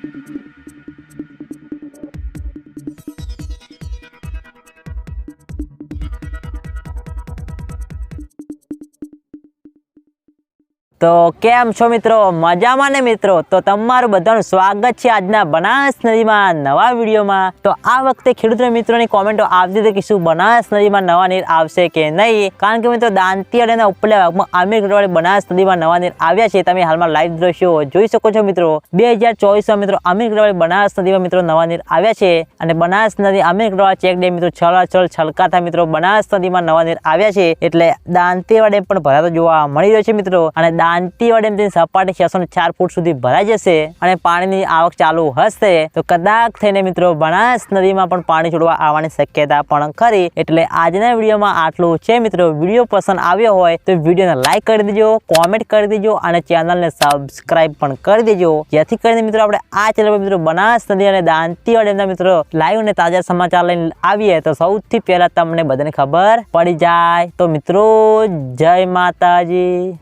Thank you. તો કેમ છો મિત્રો? મજામાં ને મિત્રો? તો તમારું બધાનું સ્વાગત છે આજના બનાસ નદીમાં નવા વિડીયોમાં. તો આ વખતે ખેડૂત મિત્રોની કોમેન્ટો આવતી હતી કે શું બનાસ નદીમાં નવા નીર આવશે કે નહીં. કારણ કે મિત્રો દાંતીવાડાના ઉપલા ભાગમાં આમિર ગઢવાળી બનાસ નદીમાં નવા નીર આવ્યા છે. તમે હાલમાં લાઈવ દ્રશ્યો જોઈ શકો છો મિત્રો. બે હજાર ચોવીસમાં મિત્રો, આમિર ગઢવાળી બનાસ નદીમાં મિત્રો નવા નીર આવ્યા છે. અને બનાસ નદી આમિર ગઢવાળ ચેક ડેમ મિત્રો છલાછલ છલકાતા મિત્રો બનાસ નદીમાં નવા નીર આવ્યા છે. એટલે દાંતીવાડા ડેમ પણ ભરાતો જોવા મળી રહ્યો છે મિત્રો. અને દાંતીવાડા ડેમ તેની સપાટી છસો ચાર ફૂટ સુધી ભરાઈ જશે અને પાણીની આવક ચાલુ હશે, તો કદાચ થઈને મિત્રો બનાસ નદીમાં પણ પાણી છોડવા આવવાની શક્યતા પણ ખરી. એટલે આજના વિડીયોમાં આટલું છે. મિત્રો, વીડિયો પસંદ આવ્યો હોય તો વિડીયોને લાઇક કરી દેજો કોમેન્ટ કરી દેજો અને ચેનલને સબસ્ક્રાઇબ પણ કરી દેજો. જેથી કરીને મિત્રો આપણે આ ચેનલ પર મિત્રો બનાસ નદી અને દાંતી ડેમના મિત્રો લાઈવ અને તાજા સમાચાર લઈને આવીએ, તો સૌથી પહેલા તમને બધાને ખબર પડી જાય. તો મિત્રો, જય માતાજી.